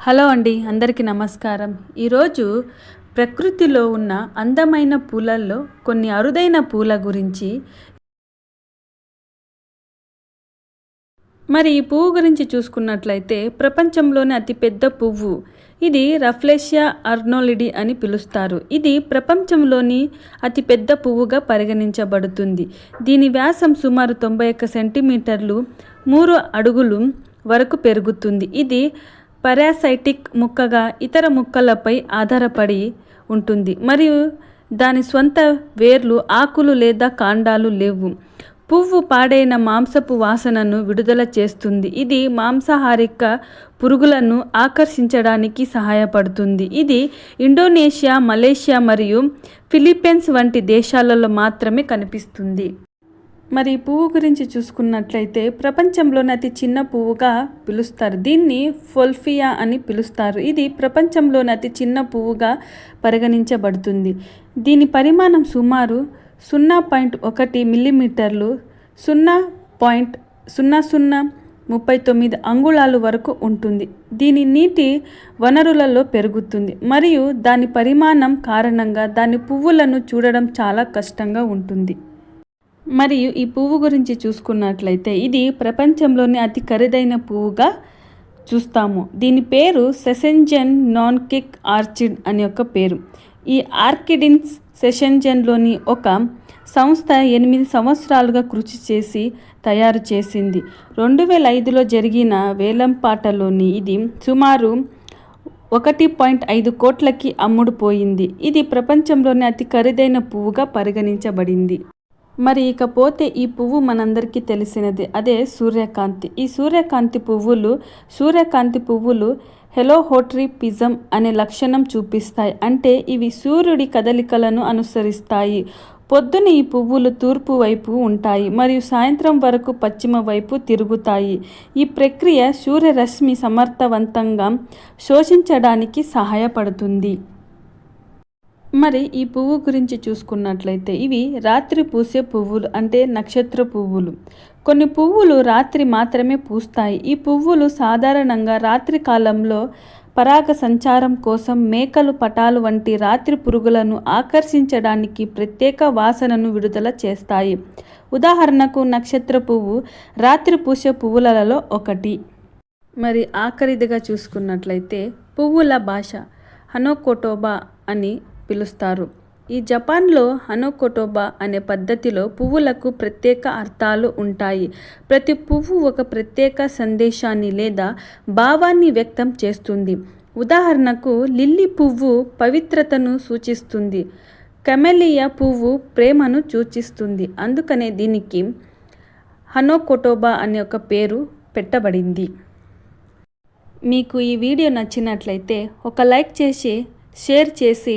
Hello అండి అందరికీ నమస్కారం. ఈరోజు ప్రకృతిలో ఉన్న అందమైన పూలల్లో కొన్ని అరుదైన పూల గురించి మరి ఈ పువ్వు గురించి చూసుకున్నట్లయితే ప్రపంచంలోనే అతిపెద్ద పువ్వు. ఇది రఫ్లేషియా అర్నోలిడి అని పిలుస్తారు. ఇది ప్రపంచంలోని అతిపెద్ద పువ్వుగా పరిగణించబడుతుంది. దీని వ్యాసం సుమారు తొంభై ఒక్క సెంటీమీటర్లు మూడు అడుగులు వరకు పెరుగుతుంది. ఇది పరాసైటిక్ ముక్కగా ఇతర ముక్కలపై ఆధారపడి ఉంటుంది. మరియు దాని స్వంత వేర్లు ఆకులు లేదా కాండాలు లేవు. పువ్వు పాడైన మాంసపు వాసనను విడుదల చేస్తుంది. ఇది మాంసాహారిక పురుగులను ఆకర్షించడానికి సహాయపడుతుంది. ఇది ఇండోనేషియా మలేషియా మరియు ఫిలిప్పీన్స్ వంటి దేశాలలో మాత్రమే కనిపిస్తుంది. మరి పువ్వు గురించి చూసుకున్నట్లయితే ప్రపంచంలోని అతి చిన్న పువ్వుగా పిలుస్తారు. దీన్ని ఫోల్ఫియా అని పిలుస్తారు. ఇది ప్రపంచంలోని అతి చిన్న పువ్వుగా పరిగణించబడుతుంది. దీని పరిమాణం సుమారు సున్నా పాయింట్ ఒకటి మిల్లీమీటర్లు సున్నా పాయింట్ సున్నా సున్నా ముప్పై తొమ్మిది అంగుళాలు వరకు ఉంటుంది. దీని నీటి వనరులలో పెరుగుతుంది. మరియు దాని పరిమాణం కారణంగా దాని పువ్వులను చూడడం చాలా కష్టంగా ఉంటుంది. మరియు ఈ పువ్వు గురించి చూసుకున్నట్లయితే ఇది ప్రపంచంలోనే అతి ఖరీదైన పువ్వుగా చూస్తాము. దీని పేరు సెసెంజన్ నాన్ కిక్ ఆర్చిడ్ అని ఒక పేరు. ఈ ఆర్కిడిన్స్ సెషన్జన్లోని ఒక సంస్థ ఎనిమిది సంవత్సరాలుగా కృషి చేసి తయారు చేసింది. రెండు వేల ఐదులో జరిగిన వేలంపాటలోని ఇది సుమారు ఒకటి పాయింట్ ఐదు కోట్లకి అమ్ముడుపోయింది. ఇది ప్రపంచంలోనే అతి ఖరీదైన పువ్వుగా పరిగణించబడింది. మరి ఇకపోతే ఈ పువ్వు మనందరికీ తెలిసినది. అదే సూర్యకాంతి. ఈ సూర్యకాంతి పువ్వులు సూర్యకాంతి పువ్వులు హెలోహోట్రిపిజం అనే లక్షణం చూపిస్తాయి. అంటే ఇవి సూర్యుడి కదలికలను అనుసరిస్తాయి. పొద్దున ఈ పువ్వులు తూర్పు వైపు ఉంటాయి మరియు సాయంత్రం వరకు పశ్చిమ వైపు తిరుగుతాయి. ఈ ప్రక్రియ సూర్యరశ్మి సమర్థవంతంగా శోషించడానికి సహాయపడుతుంది. మరి ఈ పువ్వు గురించి చూసుకున్నట్లయితే ఇవి రాత్రి పూసే పువ్వులు అంటే నక్షత్ర పువ్వులు. కొన్ని పువ్వులు రాత్రి మాత్రమే పూస్తాయి. ఈ పువ్వులు సాధారణంగా రాత్రి కాలంలో పరాగ సంచారం కోసం మేకలు పటాలు వంటి రాత్రి పురుగులను ఆకర్షించడానికి ప్రత్యేక వాసనను విడుదల చేస్తాయి. ఉదాహరణకు నక్షత్ర పువ్వు రాత్రి పూసే పువ్వులలో ఒకటి. మరి ఆఖరిదిగా చూసుకున్నట్లయితే పువ్వుల భాష హనోకోటోబా అని పిలుస్తారు. ఈ జపాన్లో హనోకొటోబా అనే పద్ధతిలో పువ్వులకు ప్రత్యేక అర్థాలు ఉంటాయి. ప్రతి పువ్వు ఒక ప్రత్యేక సందేశాన్ని లేదా భావాన్ని వ్యక్తం చేస్తుంది. ఉదాహరణకు లిల్లీ పువ్వు పవిత్రతను సూచిస్తుంది. కమెలియా పువ్వు ప్రేమను సూచిస్తుంది. అందుకనే దీనికి హనోకొటోబా అనే ఒక పేరు పెట్టబడింది. మీకు ఈ వీడియో నచ్చినట్లయితే ఒక లైక్ చేసి షేర్ చేసి